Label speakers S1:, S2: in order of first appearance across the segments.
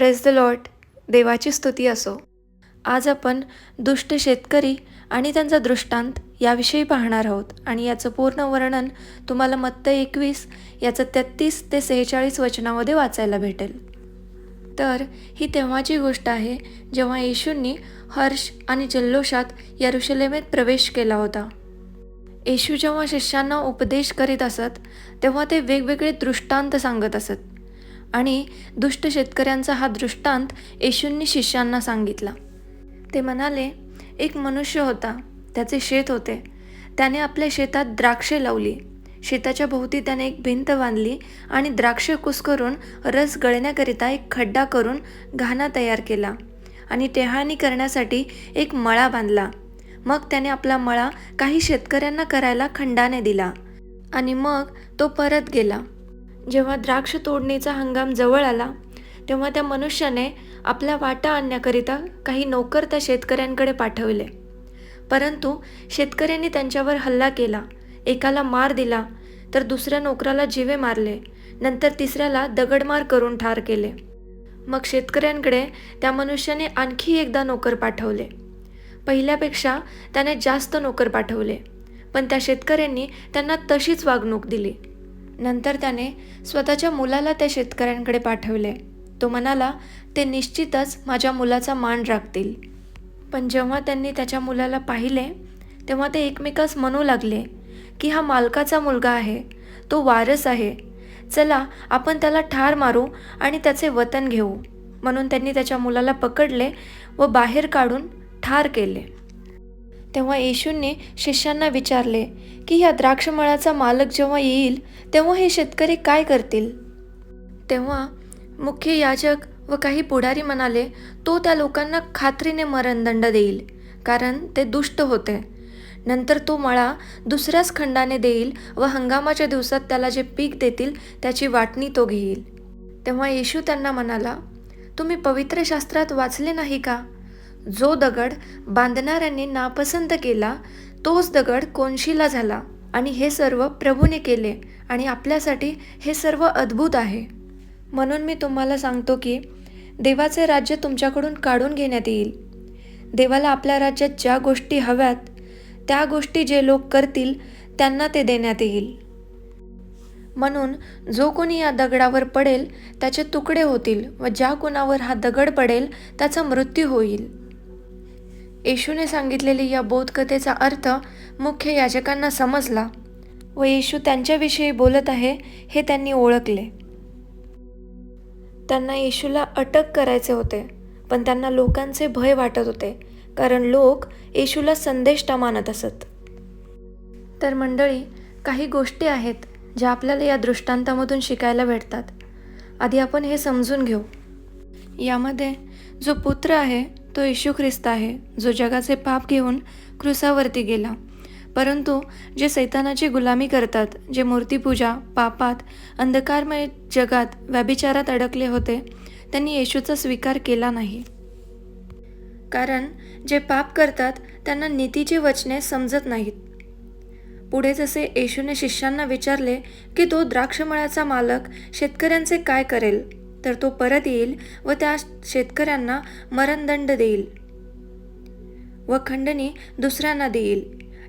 S1: Press the lot देवाची स्तुती असो. आज आपण दुष्ट शेतकरी आणि त्यांचा दृष्टांत याविषयी पाहणार आहोत आणि याचं पूर्ण वर्णन तुम्हाला मत्त एकवीस याचं तेहतीस ते सेहेचाळीस वचनामध्ये वाचायला भेटेल. तर ही तेव्हाची गोष्ट आहे जेव्हा येशूंनी हर्ष आणि जल्लोषात यरुशलेमेत प्रवेश केला होता. येशू जेव्हा शिष्यांना उपदेश करीत असत तेव्हा ते वेगवेगळे दृष्टांत सांगत असत. आणि दुष्ट शेतकऱ्यांचा हा दृष्टांत येशूंनी शिष्यांना सांगितला. ते म्हणाले एक मनुष्य होता त्याचे शेत होते. त्याने आपल्या शेतात द्राक्षे लावली. शेताच्या भोवती त्याने एक भिंत बांधली आणि द्राक्षे कुस्करून रस गळण्याकरिता एक खड्डा करून घाणा तयार केला आणि टेहाळणी करण्यासाठी एक मळा बांधला. मग त्याने आपला मळा काही शेतकऱ्यांना करायला खंडाने दिला आणि मग तो परत गेला. जेव्हा द्राक्ष तोडणीचा हंगाम जवळ आला तेव्हा त्या मनुष्याने आपल्या वाटा आणण्याकरिता काही नोकर त्या शेतकऱ्यांकडे पाठवले. परंतु शेतकऱ्यांनी त्यांच्यावर हल्ला केला एकाला मार दिला तर दुसऱ्या नोकराला जिवे मारले नंतर तिसऱ्याला दगडमार करून ठार केले. मग शेतकऱ्यांकडे त्या मनुष्याने आणखी एकदा नोकर पाठवले. पहिल्यापेक्षा त्याने जास्त नोकर पाठवले पण त्या शेतकऱ्यांनी त्यांना तशीच वागणूक दिली. नंतर त्याने स्वतःच्या मुलाला त्या शेतकऱ्यांकडे पाठवले. तो म्हणाला ते निश्चितच माझ्या मुलाचा मान राखतील. पण जेव्हा त्यांनी त्याच्या मुलाला पाहिले तेव्हा ते एकमेकास म्हणू लागले की हा मालकाचा मुलगा आहे तो वारस आहे. चला आपण त्याला ठार मारू आणि त्याचे वतन घेऊ. म्हणून त्यांनी त्याच्या मुलाला पकडले व बाहेर काढून ठार केले. तेव्हा येशूंनी शिष्यांना विचारले की ह्या द्राक्षमळाचा मालक जेव्हा येईल तेव्हा हे शेतकरी काय करतील? तेव्हा मुख्य याजक व काही पुढारी म्हणाले तो त्या लोकांना खात्रीने मरणदंड देईल कारण ते दुष्ट होते. नंतर तो मळा दुसऱ्याच खंडाने देईल व हंगामाच्या दिवसात त्याला जे पीक देतील त्याची वाटणी तो घेईल. तेव्हा येशू त्यांना म्हणाला तुम्ही पवित्र शास्त्रात वाचले नाही का? जो दगड बांधणाऱ्यांनी नापसंत केला तोच दगड कोनशीला झाला आणि हे सर्व प्रभूने केले आणि आपल्यासाठी हे सर्व अद्भुत आहे. म्हणून मी तुम्हाला सांगतो की देवाचे राज्य तुमच्याकडून काढून घेण्यात येईल. देवाला आपल्या राज्यात ज्या गोष्टी हव्यात त्या गोष्टी जे लोक करतील त्यांना ते देण्यात येईल. म्हणून जो कोणी या दगडावर पडेल त्याचे तुकडे होतील व ज्या कोणावर हा दगड पडेल त्याचा मृत्यू होईल. येशूने सांगितलेली या बोधकथेचा अर्थ मुख्य याजकांना समजला व येशू त्यांच्याविषयी बोलत आहे हे त्यांनी ओळखले. त्यांना येशूला अटक करायचे होते पण त्यांना लोकांचे भय वाटत होते कारण लोक येशूला संदेष्टा मानत असत. तर मंडळी काही गोष्टी आहेत ज्या आपल्याला या दृष्टांतामधून शिकायला भेटतात. आधी आपण हे समजून घेऊ. यामध्ये जो पुत्र आहे तो येशू ख्रिस्त आहे जो जगाचे पाप घेऊन क्रुसावरती गेला. परंतु जे सैतानाची गुलामी करतात जे मूर्तीपूजा पापात अंधकारमय जगात व्याभिचारात अडकले होते त्यांनी येशूचा स्वीकार केला नाही. कारण जे पाप करतात त्यांना नीतीची वचने समजत नाहीत. पुढे जसे येशूने शिष्यांना विचारले की तो द्राक्षमळाचा मालक शेतकऱ्यांचे काय करेल तर तो परत येईल व त्या शेतकऱ्यांना मरणदंड देईल व खंडणी दुसऱ्यांना देईल.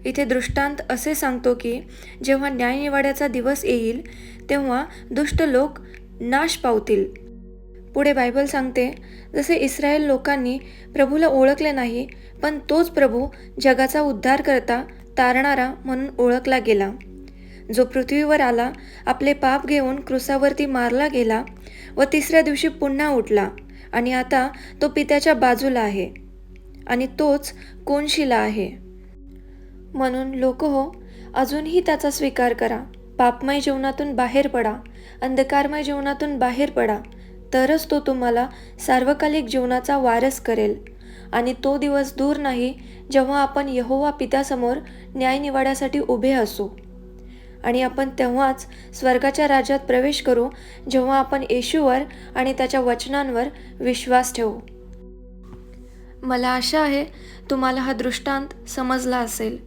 S1: इथे दृष्टांत असे सांगतो की जेव्हा न्यायनिवाड्याचा दिवस येईल तेव्हा दुष्ट लोक नाश पावतील. पुढे बायबल सांगते जसे इस्रायल लोकांनी प्रभूला ओळखले नाही पण तोच प्रभू जगाचा उद्धार करता तारणारा म्हणून ओळखला गेला. जो पृथ्वीवर आला आपले पाप घेऊन क्रुसावरती मारला गेला व तिसऱ्या दिवशी पुन्हा उठला आणि आता तो पित्याच्या बाजूला आहे आणि तोच कोणशिला आहे. म्हणून लोक हो अजूनही त्याचा स्वीकार करा. पापमय जीवनातून बाहेर पडा. अंधकारमय जीवनातून बाहेर पडा. तरच तो तुम्हाला सार्वकालिक जीवनाचा वारस करेल. आणि तो दिवस दूर नाही जेव्हा आपण यहोवा पित्यासमोर न्यायनिवाड्यासाठी उभे असू. आणि आपण तेव्हाच स्वर्गाच्या राज्यात प्रवेश करू जेव्हा आपण येशूवर आणि त्याच्या वचनांवर विश्वास ठेवू. मला आशा आहे तुम्हाला हा दृष्टांत समजला असेल.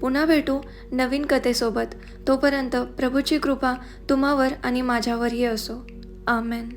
S1: पुन्हा भेटू नवीन कथेसोबत. तोपर्यंत प्रभूची कृपा तुम्हावर आणि माझ्यावरही असो. आमेन.